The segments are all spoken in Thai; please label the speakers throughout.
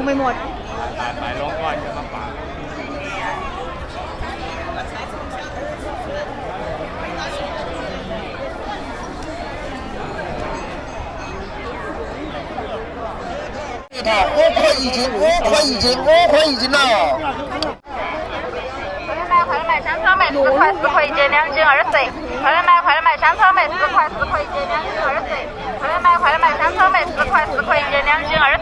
Speaker 1: งงไปหมด
Speaker 2: ถ่ายถ่ายลงก่อนจะมาฝาก
Speaker 3: 他五块一斤，五块一斤，五块一斤呐！
Speaker 4: 快点买，快点买，香草莓四块，四块一斤，两斤二十。快点买，快点买，香草莓四块，四块一斤，两斤二十。 快来买香草莓十块十块一斤两斤二十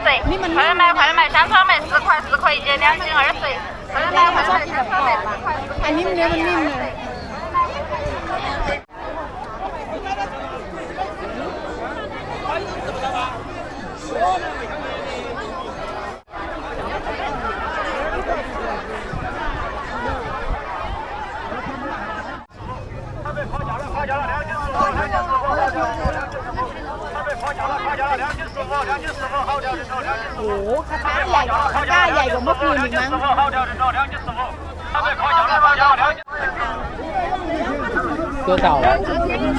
Speaker 4: 快来买快来买香草莓十块十块一斤两斤二十快来买快来买香草莓十块十块
Speaker 1: 一斤两斤二十 หกระทะใหญ่กว่ากระทะใหญ่กว่าเมื่อคืนอีกมั้ง
Speaker 2: ตัวเต่า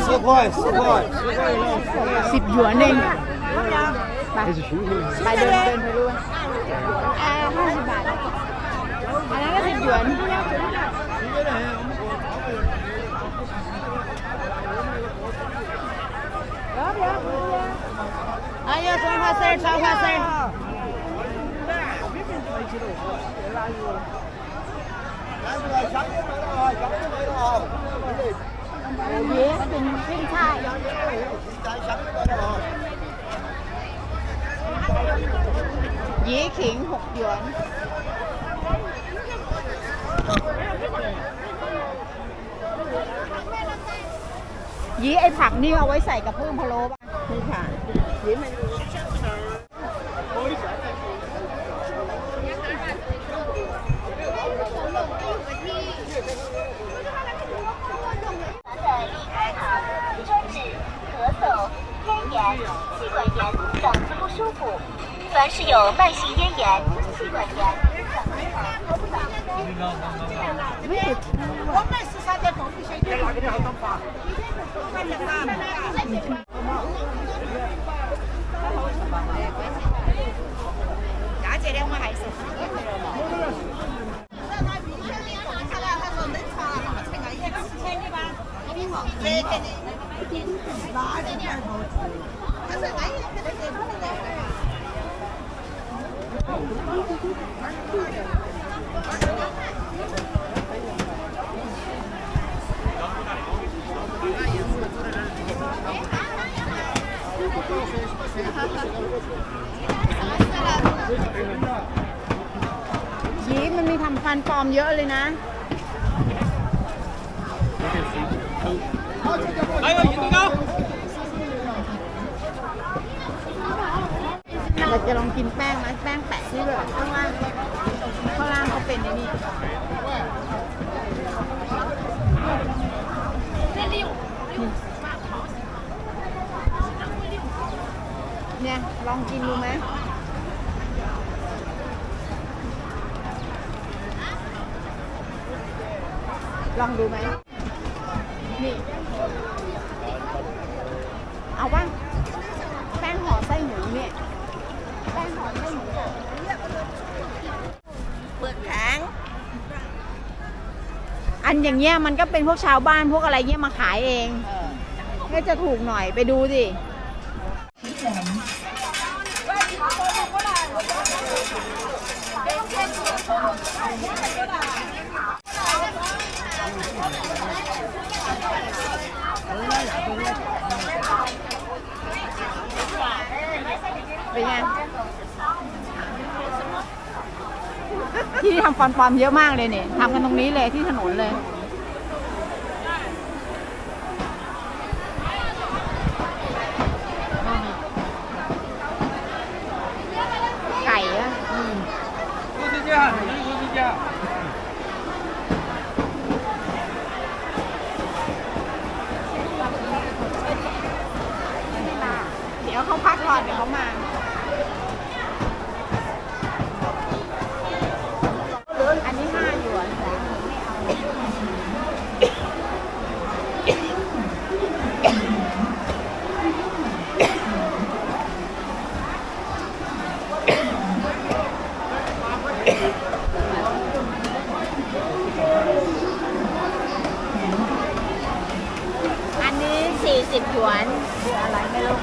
Speaker 3: 四块，四块，十块一斤。
Speaker 1: สิบหยวนเองไปไปเดินเดินไปดูอ่าห้าสิบบาท อันนั้นก็สิบหยวน 哎呀，双花丝儿，双花丝 儿。耶，เป็นขึ้นช่ายยีขิงหกหยวนยีไอผักนี่เอาไว้ใส่กับพึ่งพะโล้ป่ะนี่ค่ะยีมัน
Speaker 5: 凡是有慢性咽炎、气管炎，的我还是喝的。他说：“哎呀，肯定是不能喝的。”
Speaker 1: ยีมันมีทำฟันปลอมเยอะเลยนะเราจะลองกินแป้งไหมแป้ง นี่แบบข้างล่างข้างล่างเขาเป็นไอ้นี่เนี่ยลองกินดูไหมลองดูไหม นี่ เอาบ้างแป้งห่อไส้หมูเนี่ย แป้งห่อไส้หมูอะ
Speaker 6: เปลือกแข็ง
Speaker 1: อันอย่างเงี้ยมันก็เป็นพวกชาวบ้านพวกอะไรเงี้ยมาขายเองก็จะถูกหน่อยไปดูสิเป็นไง ที่ทำฟันปลอมเยอะมากเลยเนี่ยทำกันตรงนี้เลยที่ถนนเลย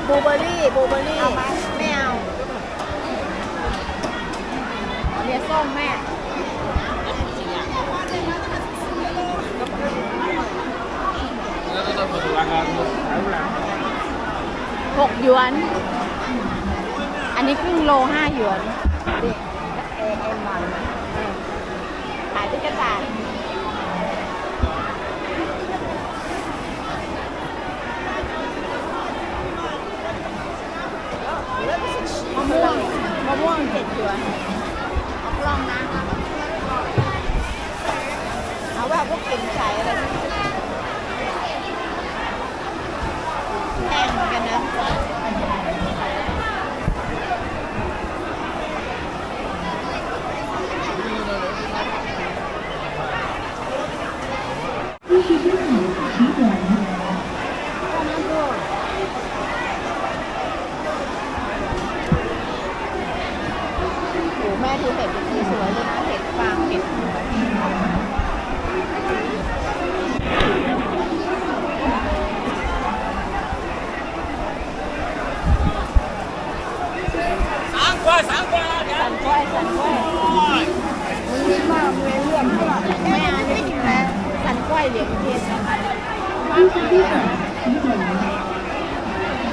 Speaker 1: บลูเบอร์รี่บลูเบอร์รี่ไม่เอาเรียส้มแม่หกหยวน อันนี้ครึ่งโลห้าหยวนดิเอเอ็มวันขายตุ๊กตามะม่วง ม่วงเจ็ดหยวนเอกลองนะเอาแบบพวกกลิ่นใสอะไร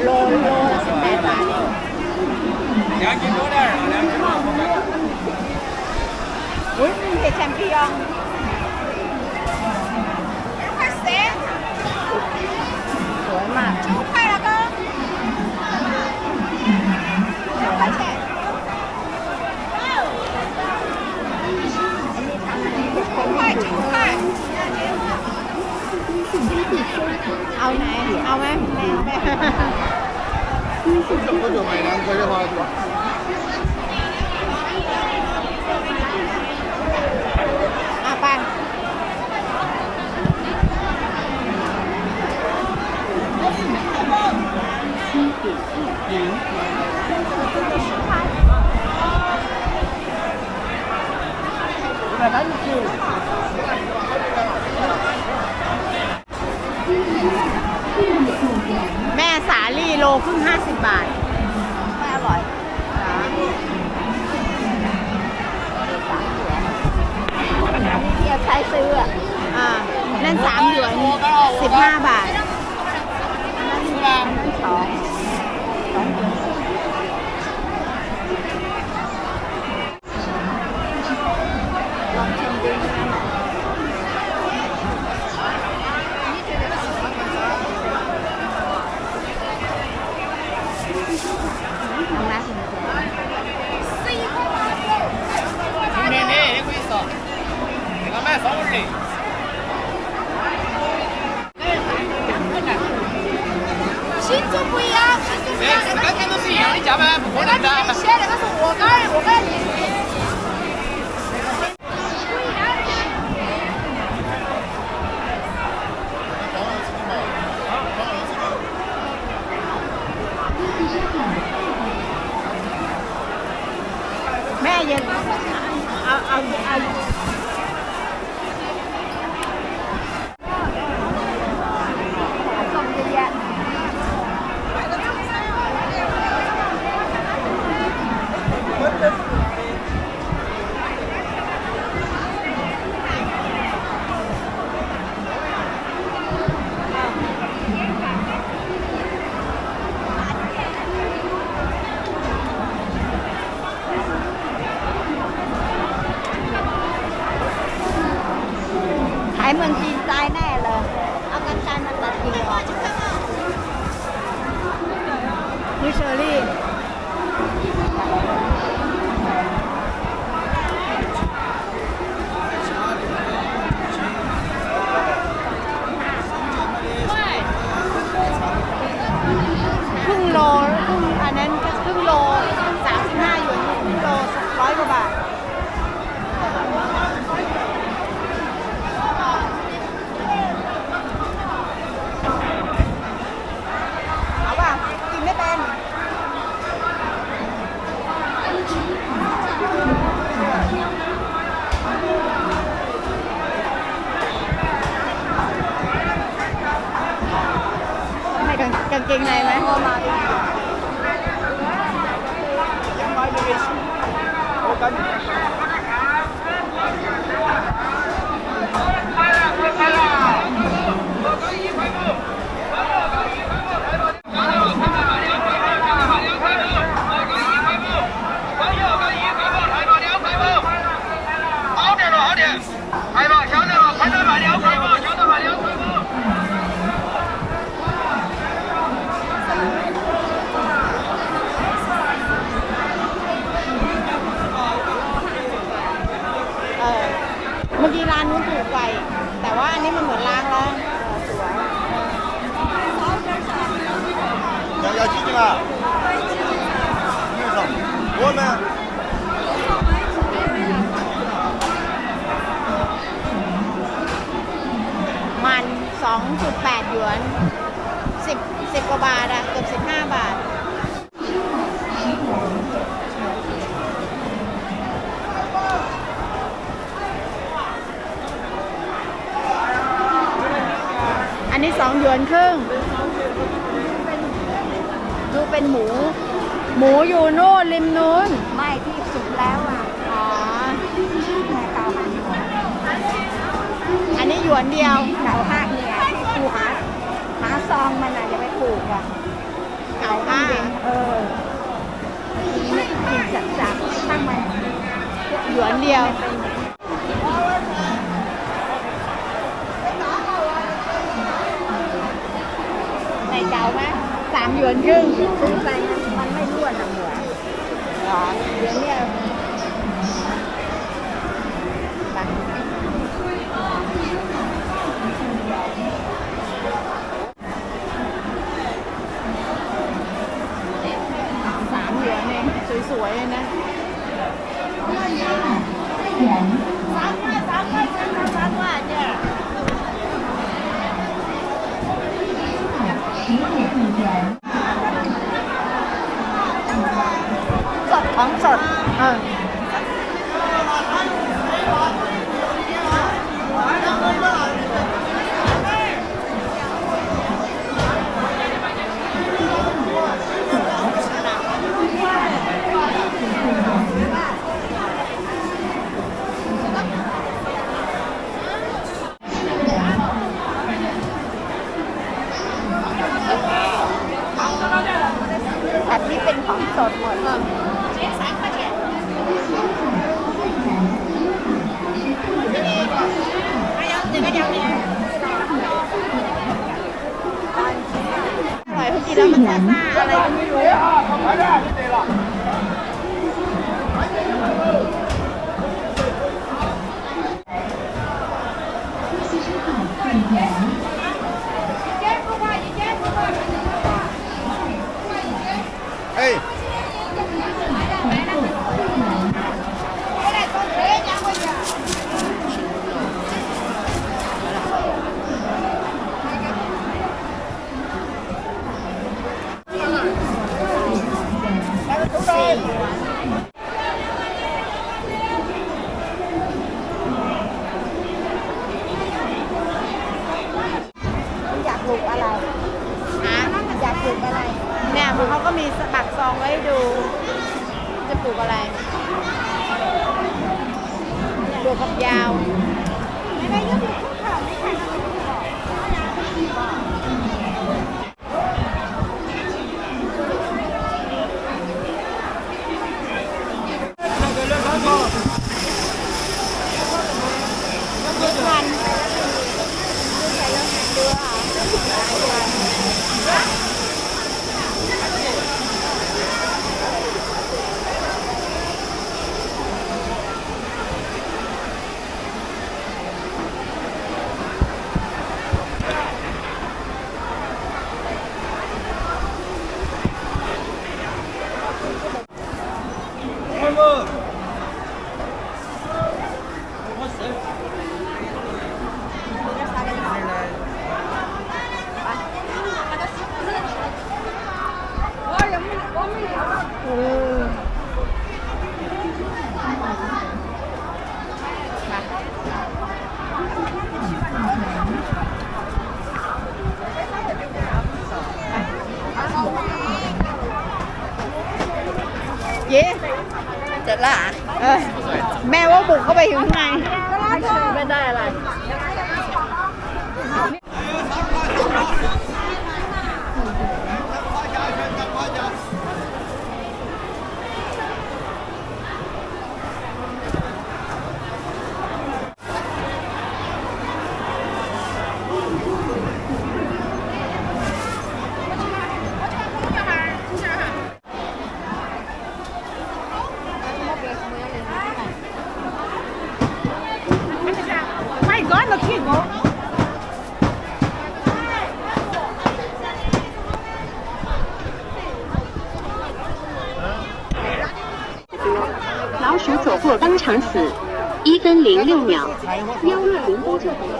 Speaker 1: โลโลละสิบแปอยกิโน้ตได้เหรออกิโน้ตอุ้เด็กแชมเปี้ย ông này ông em không có đường này. Đang quay hoa quá à bạn Hãy subscribe
Speaker 2: cho kênh Ghiền Mì Gõ Để không bỏ lỡ
Speaker 1: những video hấp dẫn แม่สาลี่โลครึ่งห้าสิบบาทไม่อร่อยที่เอาใช้ซื้ออะอ่านั่นสามหยวนสิบห้าบาท
Speaker 2: 现在，但是
Speaker 1: 我该我该你。Yeah. ายเมืองจีนตายแน่เลย เอากันไกรมาตัดกิ่งออกนี่เชอรี่ 나. 그래서 뭐 나. มัน 2.8 หยวน 10 10กว่าบาทอะเกือบ 15 บาท อันนี้ 2 หยวนครึ่ง เป็นหมู หมูอยู่โน่นริมนู้น
Speaker 6: ไม่ที่สุกแล้วอะ
Speaker 1: อ๋อ
Speaker 6: แม่เกาหัน
Speaker 1: อันนี้หยวนเดียว
Speaker 6: เก่าหักเนี่ยกูหาหาซองมันอะอย่าไปปลูกอะ
Speaker 1: เก่าห้า
Speaker 6: เออกินสักสักตั้งมัน
Speaker 1: หยวนเดียวในเก่าไหม สามหยวนครึ่ง
Speaker 6: ซื้อไปมันไม่ร่วนอะหมว
Speaker 1: หรอเดี๋ยวเนี่ยไปสามหยวนเองสวยๆเลยนะ
Speaker 6: สดของสด
Speaker 1: เอออันนี้เป็นของสดหมด อร่อย เขากิน Hamburg! บุ
Speaker 6: กเข้า
Speaker 1: ไปถึงข้างในไม่ได้อะไร ไม่ก้อนเราขี้งก
Speaker 7: 老鼠走过当场死，一分零六秒，幺六零多就没有。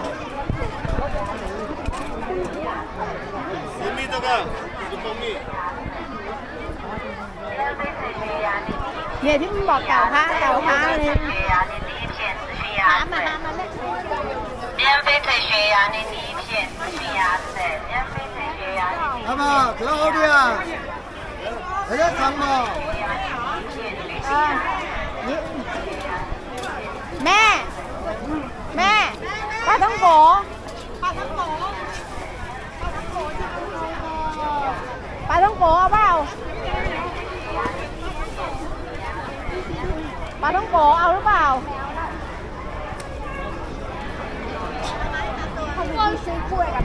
Speaker 1: เนี่ยที่มันบอกเก่าพระเก่าพระเลย
Speaker 5: ถามมามาเล่น 免费退血压的第一片咨询牙齿，免费退血压的第一
Speaker 3: 阿妈，可好的呀？还在长吗？
Speaker 1: แม่ แม่ปลาท้องโกปลาท้องโกปลาท้องโกเอาเปล่าปลาท้องโกเอาหรือเปล่า
Speaker 5: 片。 Não sei, cuera,